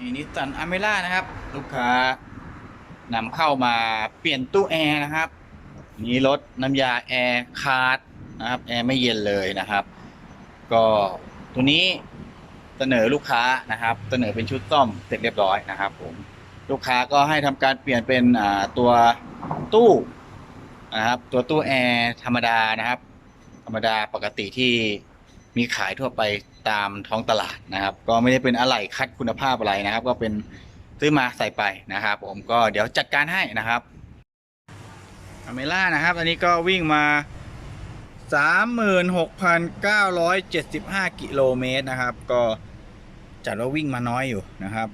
นี่นิสสันอเมร่านะครับ ลูกค้านำเข้ามาเปลี่ยนตู้แอร์นะครับ นี่รถน้ำยาแอร์คาร์ดนะครับแอร์ไม่เย็นเลยนะครับ ก็ตัวนี้เสนอลูกค้านะครับ เสนอเป็นชุดซ่อมเสร็จเรียบร้อยนะครับผมลูกค้าก็ให้ทำการเปลี่ยนเป็นตัวตู้นะครับ ตัวตู้แอร์ธรรมดานะครับ ธรรมดาปกติที่ มีขายทั่วไปตามท้องตลาดนะครับ ก็ไม่ได้เป็นอะไหล่คัดคุณภาพอะไรนะครับ ก็เป็นซื้อมาใส่ไปนะครับ ผมก็เดี๋ยวจัดการให้นะครับอเมล่านะครับอันนี้ก็วิ่งมา 36,975 กิโลเมตรนะครับ ก็จัดว่าวิ่งมาน้อยอยู่นะครับ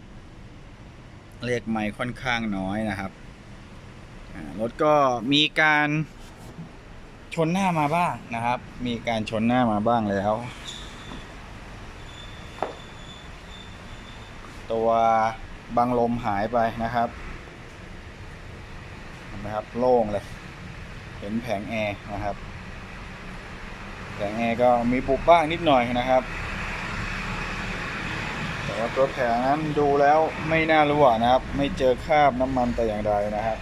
เลขไม่ค่อนข้างน้อยนะครับรถก็มีการ ชนหน้ามาบ้างนะครับ มีการชนหน้ามาบ้างแล้ว ตัวบังลมหายไปนะครับเห็นไหมครับโล่งเลย เห็นแผงแอร์นะครับ แผงแอร์ก็มีปุบบ้างนิดหน่อยนะครับ แต่ว่าตัวแผงนั้นดูแล้วไม่น่ารั่วนะครับ ไม่เจอคราบน้ำมันแต่อย่างใดนะครับ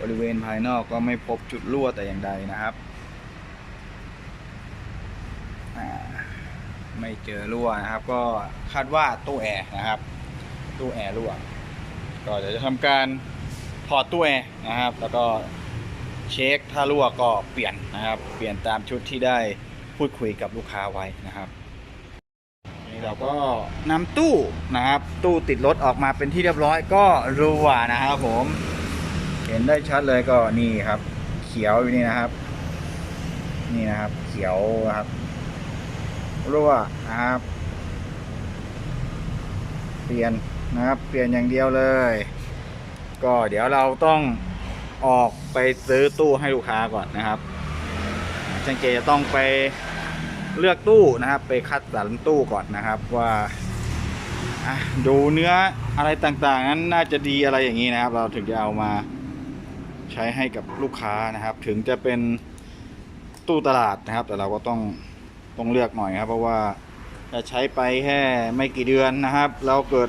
บริเวณภายนอกก็ไม่พบจุดรั่วแต่อย่างใดนะครับ ไม่เจอรั่วนะครับ ก็คาดว่าตู้แอร์นะครับ ตู้แอร์รั่ว ก็เดี๋ยวจะทำการถอดตู้แอร์นะครับ แล้วก็เช็คถ้ารั่วก็เปลี่ยนนะครับ เปลี่ยนตามชุดที่ได้พูดคุยกับลูกค้าไว้นะครับนี่เราก็นำตู้นะครับ ตู้ติดรถออกมาเป็นที่เรียบร้อยก็รั่วนะครับผม เห็นได้ชัดเลยก็นี่ครับ เขียวอยู่นี่นะครับ นี่นะครับ เขียวนะครับรั่วนะครับ เปลี่ยนนะครับ เปลี่ยนอย่างเดียวเลย ก็เดี๋ยวเราต้องออกไปซื้อตู้ให้ลูกค้าก่อนนะครับช่างเจจะต้องไปเลือกตู้นะครับ ไปคัดสรรตู้ก่อนนะครับว่าดูเนื้ออะไรต่างๆ นั้นน่าจะดีอะไรอย่างนี้นะครับ เราถึงจะเอามา ใช้ให้กับลูกค้านะครับ ถึงจะเป็นตู้ตลาดนะครับ แต่เราก็ต้องต้องเลือกหน่อยครับ เพราะว่าถ้าใช้ไปแค่ไม่กี่เดือนนะครับ เราเกิด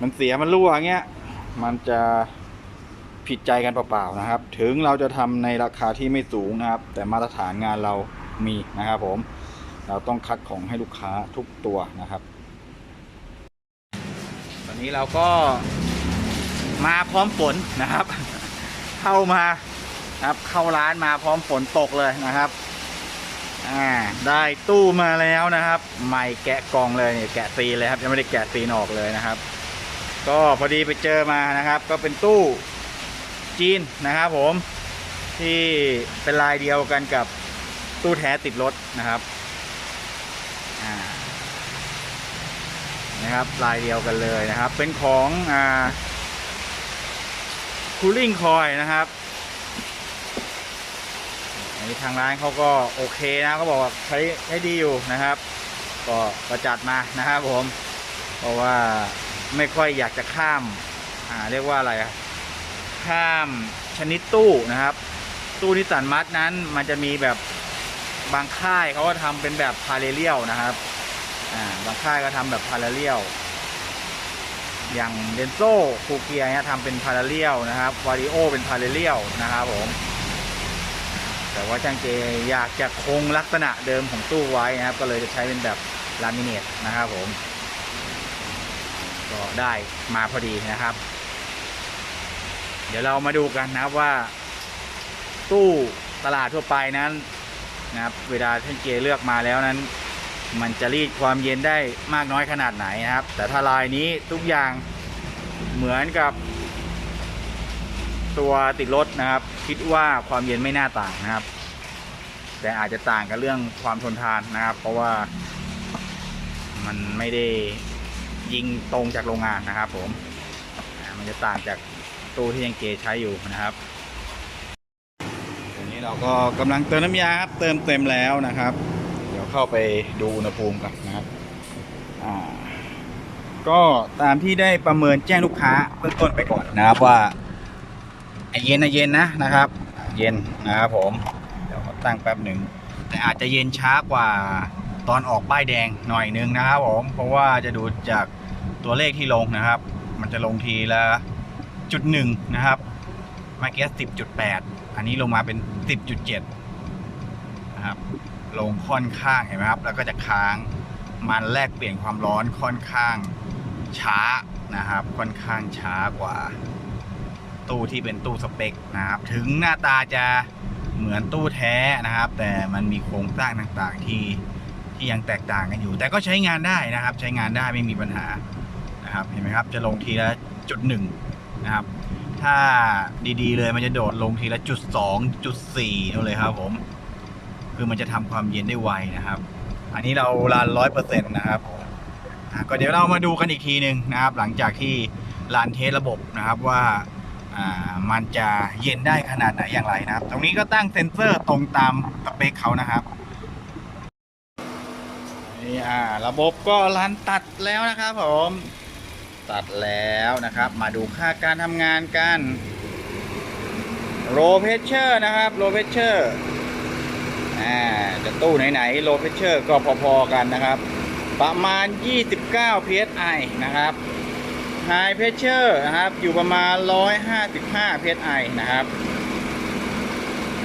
มันเสียมันรั่วเงี้ยมันจะผิดใจกันเปล่าๆนะครับ ถึงเราจะทำในราคาที่ไม่สูงนะครับ แต่มาตรฐานงานเรามีนะครับ ผม เราต้องคัดของให้ลูกค้าทุกตัวนะครับ ตอนนี้เราก็มาพร้อมฝนนะครับ เข้ามาครับเข้าร้านมาพร้อมฝนตกเลยนะครับอ่าได้ตู้มาแล้วนะครับใหม่แกะกล่องเลยเนี่ยแกะซีเลยครับยังไม่ได้แกะซีนออกเลยนะครับ ก็พอดีไปเจอมานะครับ ก็เป็นตู้จีนนะครับผมที่เป็นลายเดียวกันกับตู้แท้ติดรถนะครับอ่านะครับลายเดียวกันเลยนะครับ เป็นของอ่า คูลิ่งคอยนะครับอันนี้ทางร้านเขาก็โอเคนะเขาบอกว่าใช้ใช้ดีอยู่นะครับ ก็ก็จัดมานะครับผม เพราะว่าไม่ค่อยอยากจะข้าม อ่าเรียกว่าอะไรอะข้ามชนิดตู้นะครับ ตู้นิสสันมัดนั้นมันจะมีแบบบางค่ายเขาก็ทำเป็นแบบพาเรเลียลนะครับ อ่าบางค่ายก็ทำแบบพาราเลียล อย่างเดนโซคูเกียเนี่ยทำเป็นพาราเลียลนะครับวาริโอเป็นพาราเลียลนะครับผม แต่ว่าช่างเจอยากจะคงลักษณะเดิมของตู้ไว้นะครับ ก็เลยจะใช้เป็นแบบลามิเนตนะครับผม ก็ได้มาพอดีนะครับ เดี๋ยวเรามาดูกันนะครับว่า ตู้ตลาดทั่วไปนั้นนะครับ เวลาท่านเจเลือกมาแล้วนั้น มันจะรีดความเย็นได้มากน้อยขนาดไหนนะครับ แต่ถ้าลายนี้ทุกอย่างเหมือนกับตัวติดรถนะครับ คิดว่าความเย็นไม่น่าต่างนะครับ แต่อาจจะต่างกับเรื่องความทนทานนะครับ เพราะว่ามันไม่ได้ยิงตรงจากโรงงานนะครับ ผมมันจะต่างจากตู้ที่ยังเกใช้อยู่นะครับตอนนี้เราก็กำลังเติมน้ำยาครับเติมเต็มแล้วนะครับ เข้าไปดูอุณหภูมิกันนะครับก็ตามที่ได้ประเมินแจ้งลูกค้าเบื้องต้นไปก่อนนะครับว่าอะเย็นนะเย็นนะนะครับ เย็นนะครับผมเดี๋ยวขอตั้งแป๊บหนึ่งแต่อาจจะเย็นช้ากว่าตอนออกป้ายแดงหน่อยนึงนะครับผมเพราะว่าจะดูจากตัวเลขที่ลงนะครับ มันจะลงทีละจุดหนึ่งนะครับเมื่อกี้สิบจุดแปดอันนี้ลงมาเป็นสิบจุดเจ็ดนะครับ ลงค่อนข้างเห็นไหมครับ แล้วก็จะค้างมันแลกเปลี่ยนความร้อนค่อนข้างช้านะครับ ค่อนข้างช้ากว่า ตู้ที่เป็นตู้สเปคนะครับ ถึงหน้าตาจะเหมือนตู้แท้นะครับ แต่มันมีโครงสร้างต่างๆที่ที่ยังแตกต่างกันอยู่ แต่ก็ใช้งานได้นะครับ ใช้งานได้ไม่มีปัญหานะครับเห็นไหมครับ จะลงทีละจุดหนึ่งนะครับ ถ้าดีๆเลยมันจะโดดลงทีละจุดสองจุดสี่นู่นเลยครับผม คือมันจะทำความเย็นได้ไวนะครับ อันนี้เรารันร้อยเปอร์เซ็นต์นะครับก็เดี๋ยวเรามาดูกันอีกทีหนึ่งนะครับ หลังจากที่รันเทสระบบนะครับว่าอ่ามันจะเย็นได้ขนาดไหนอย่างไรนะครับ ตรงนี้ก็ตั้งเซ็นเซอร์ตรงตามสเปคเขานะครับนี่อ่าระบบก็รันตัดแล้วนะครับผมตัดแล้วนะครับ มาดูค่าการทำงานกันโรเพชเชอร์นะครับโรเพชเชอร์ อ่าจะตู้ไหนๆโรเพชเชอร์ก็พอๆกันนะครับ ประมาณ 29 psi นะครับ High Pressure นะครับอยู่ประมาณ 155 psi นะครับ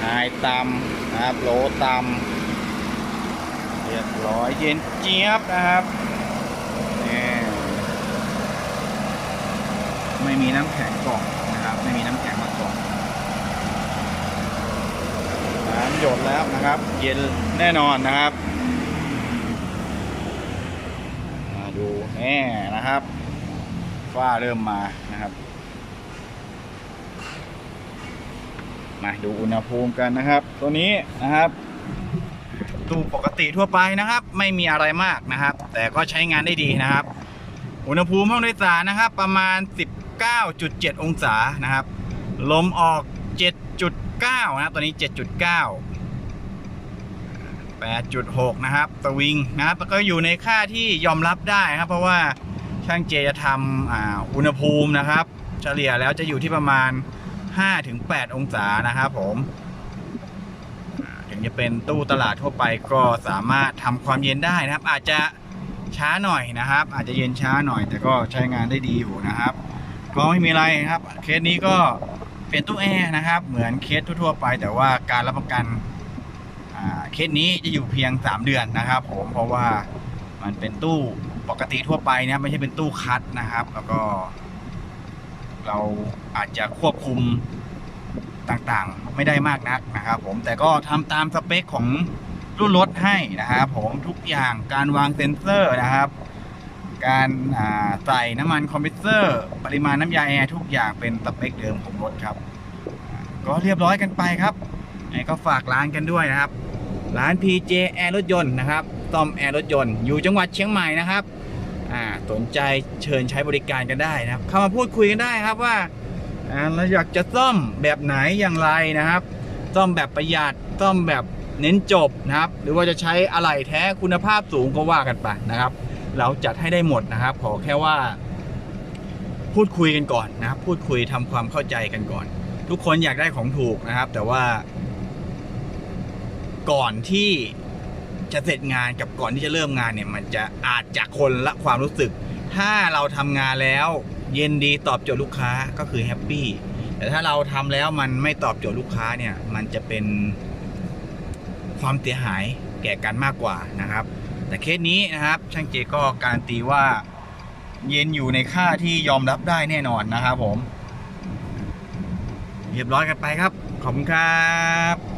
High ต่ำนะครับ Low ต่ำเรียบร้อยเย็นเจี๊ยบนะครับไม่มีน้ำแข็งกล่องนะครับ ไม่มีน้ำแข็งมากล่อง น้ำหยดแล้วนะครับ เย็นแน่นอนนะครับมาดูแน่นะครับฝ้าเริ่มมานะครับ มาดูอุณหภูมิกันนะครับ ตัวนี้นะครับตู้ปกติทั่วไปนะครับ ไม่มีอะไรมากนะครับ แต่ก็ใช้งานได้ดีนะครับ อุณหภูมิห้องโดยสารนะครับ ประมาณ 19.7 องศานะครับ ลมออก 7.9 นะตัวนี้ 7.9 8.6 นะครับสวิงนะครับก็อยู่ในค่าที่ยอมรับได้ครับ เพราะว่าช่างเจจะทำอุณหภูมินะครับ เฉลี่ยแล้วจะอยู่ที่ประมาณ 5-8 องศานะครับผมถึงจะเป็นตู้ตลาดทั่วไปก็สามารถทำความเย็นได้นะครับ อาจจะช้าหน่อยนะครับ อาจจะเย็นช้าหน่อย แต่ก็ใช้งานได้ดีอยู่นะครับ ก็ไม่มีอะไรครับ เคสนี้ก็ ลี่ยนตู้แอร์นะครับ เหมือนเคสทั่วๆไป แต่ว่าการรับประกันเคสนี้จะอยู่เพียง 3 เดือนนะครับ ผมเพราะว่ามันเป็นตู้ปกติทั่วไปนะไม่ใช่เป็นตู้คัดนะครับ แล้วก็ เราอาจจะควบคุมต่างๆ ไม่ได้มากนักนะครับ ผมแต่ก็ทำตามสเปคของรุ่นรถให้นะครับ ผมทุกอย่างการวางเซ็นเซอร์นะครับ การใส่น้ำมันคอมเพรสเซอร์ ปริมาณน้ำยาแอร์ทุกอย่างเป็นสเปคเดิมของรถครับ ก็เรียบร้อยกันไปครับก็ฝากร้านกันด้วยนะครับ ร้าน PJ แอร์รถยนต์นะครับซ่อมแอร์รถยนต์อยู่จังหวัดเชียงใหม่นะครับสนใจเชิญใช้บริการกันได้นะครับ เข้ามาพูดคุยกันได้ครับว่าอ่าเราอยากจะซ่อมแบบไหนอย่างไรนะครับ ซ่อมแบบประหยัดซ่อมแบบเน้นจบนะครับ หรือว่าจะใช้อะไหล่แท้คุณภาพสูงก็ว่ากันไปนะครับ เราจัดให้ได้หมดนะครับ ขอแค่ว่า พูดคุยกันก่อนนะครับ พูดคุยทำความเข้าใจกันก่อน ทุกคนอยากได้ของถูกนะครับ แต่ว่า ก่อนที่จะเสร็จงานกับก่อนที่จะเริ่มงานเนี่ย มันจะอาจจะคนละความรู้สึก ถ้าเราทำงานแล้ว เย็นดีตอบโจทย์ลูกค้าก็คือแฮปปี้แต่ถ้าเราทำแล้วมันไม่ตอบโจทย์ลูกค้าเนี่ย มันจะเป็นความเสียหายแก่กันมากกว่านะครับ แต่เคสนี้นะครับช่างเจก็การตีว่าเย็นอยู่ในค่าที่ยอมรับได้แน่นอนนะครับผม เรียบร้อยกันไปครับ ขอบคุณครับ